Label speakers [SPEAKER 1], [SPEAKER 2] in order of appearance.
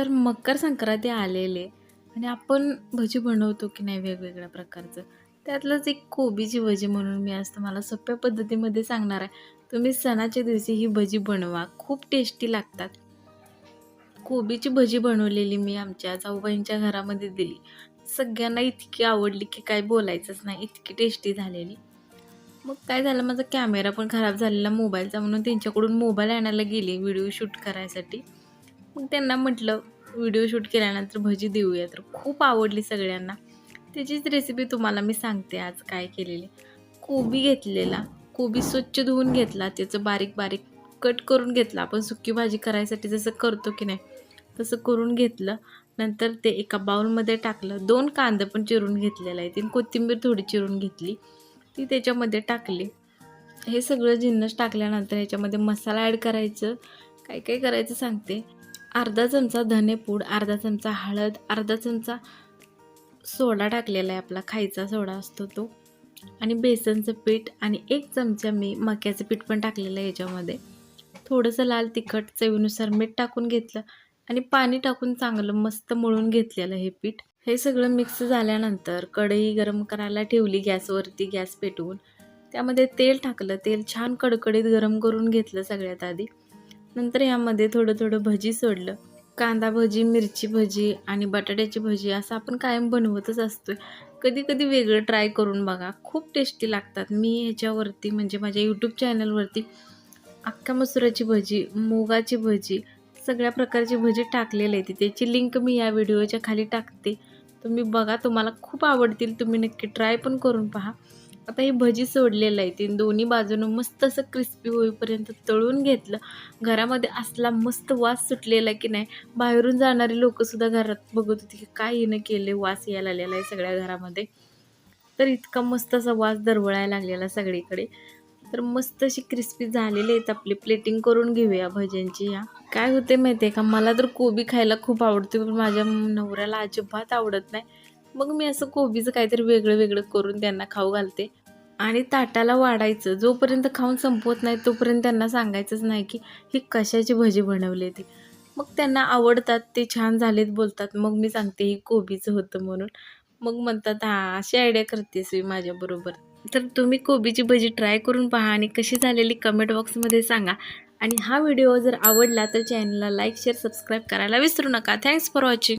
[SPEAKER 1] तर मकर संक्रांती आलेले आणि आपण भजी बनवतो की नाही वेगवेगळ्या प्रकारचं. त्यातलंच एक कोबीची भजी म्हणून मी आज तुम्हाला सोप्या पद्धतीमध्ये सांगणार आहे. तुम्ही सणाच्या दिवशी ही भजी बनवा. खूप टेस्टी लागतात. कोबीची भजी बनवलेली मी आमच्या जाऊबाईंच्या घरामध्ये दिली. सगळ्यांना इतकी आवडली की काय बोलायचंच नाही. इतकी टेस्टी झालेली. मग काय झालं माझा कॅमेरा पण खराब झालेला मोबाईलचा म्हणून त्यांच्याकडून मोबाईल आणायला गेली व्हिडिओ शूट करायसाठी. मग त्यांना म्हटलं व्हिडिओ शूट केल्यानंतर भजी देऊया. तर खूप आवडली सगळ्यांना. त्याचीच रेसिपी तुम्हाला मी सांगते आज काय केलेली. कोबी घेतलेला कोबी स्वच्छ धुवून घेतला त्याचं बारीक बारीक कट करून घेतला. आपण सुकी भाजी करायसाठी जसं करतो की नाही तसं करून घेतलं. नंतर ते एका बाउलमध्ये टाकलं. दोन कांदे पण चिरून घेतलेलं आहे तीन कोथिंबीर थोडी चिरून घेतली. ती त्याच्यामध्ये टाकली. हे सगळं जिन्नस टाकल्यानंतर ह्याच्यामध्ये मसाला ॲड करायचं. काय काय करायचं सांगते. अर्धा चमचा धनेपूड अर्धा चमचा हळद अर्धा चमचा सोडा टाकलेला आहे आपला खायचा सोडा असतो तो. आणि बेसनचं पीठ आणि एक चमचा मी मक्याचं पीठ पण टाकलेलं आहे याच्यामध्ये. थोडंसं लाल तिखट चवीनुसार मीठ टाकून घेतलं आणि पाणी टाकून चांगलं मस्त मळून घेतलेलं हे पीठ. हे सगळं मिक्स झाल्यानंतर कढई गरम करायला ठेवली गॅसवरती गॅस पेटवून. त्यामध्ये तेल टाकलं तेल छान कडकडीत गरम करून घेतलं सगळ्यात आधी. नंतर यामध्ये थोडं थोडं भजी सोडलं. कांदा भजी मिरची भजी आणि बटाट्याची भजी असं आपण कायम बनवतच असतोय. कधी कधी वेगळं ट्राय करून बघा. खूप टेस्टी लागतात. मी ह्याच्यावरती म्हणजे माझ्या यूट्यूब चॅनलवरती अख्ख्या मसुराची भजी मुगाची भजी सगळ्या प्रकारची भजी टाकलेली आहे. त्याची लिंक मी या व्हिडिओच्या खाली टाकते. तुम्ही बघा. तुम्हाला खूप आवडतील. तुम्ही नक्की ट्राय पण करून पहा. आता हे भजी सोडलेलं आहे. ते दोन्ही बाजूनं मस्त असं क्रिस्पी होईपर्यंत तळून घेतलं. घरामध्ये असला मस्त वास सुटलेला की नाही बाहेरून जाणारी लोकंसुद्धा घरात बघत होती की काय हिनं केले वास यायला आलेला आहे सगळ्या घरामध्ये. तर इतका मस्त असा वास दरवळायला लागलेला सगळीकडे. तर मस्त अशी क्रिस्पी झालेली आहेत आपली प्लेटिंग करून घेऊया भज्यांची या. काय होते माहिती आहे का? मला तर कोबी खायला खूप आवडते पण माझ्या नवऱ्याला अजिबात आवडत नाही. मग मी असं कोबीचं काहीतरी वेगळं वेगळं करून त्यांना खाऊ घालते. आणि ताटाला वाढायचं. जोपर्यंत खाऊन संपवत नाही तोपर्यंत त्यांना सांगायचंच नाही की ही कशाची भजी बनवली ती. मग त्यांना आवडतात ते छान झालेत बोलतात. मग मी सांगते ही कोबीचं होतं म्हणून. मग म्हणतात हा अशी आयडिया करतेस मी माझ्याबरोबर. तर तुम्ही कोबीची भजी ट्राय करून पहा आणि कशी झालेली कमेंट बॉक्समध्ये सांगा. आणि हा व्हिडिओ जर आवडला तर चॅनलला लाईक शेअर सबस्क्राईब करायला विसरू नका. Thanks for watching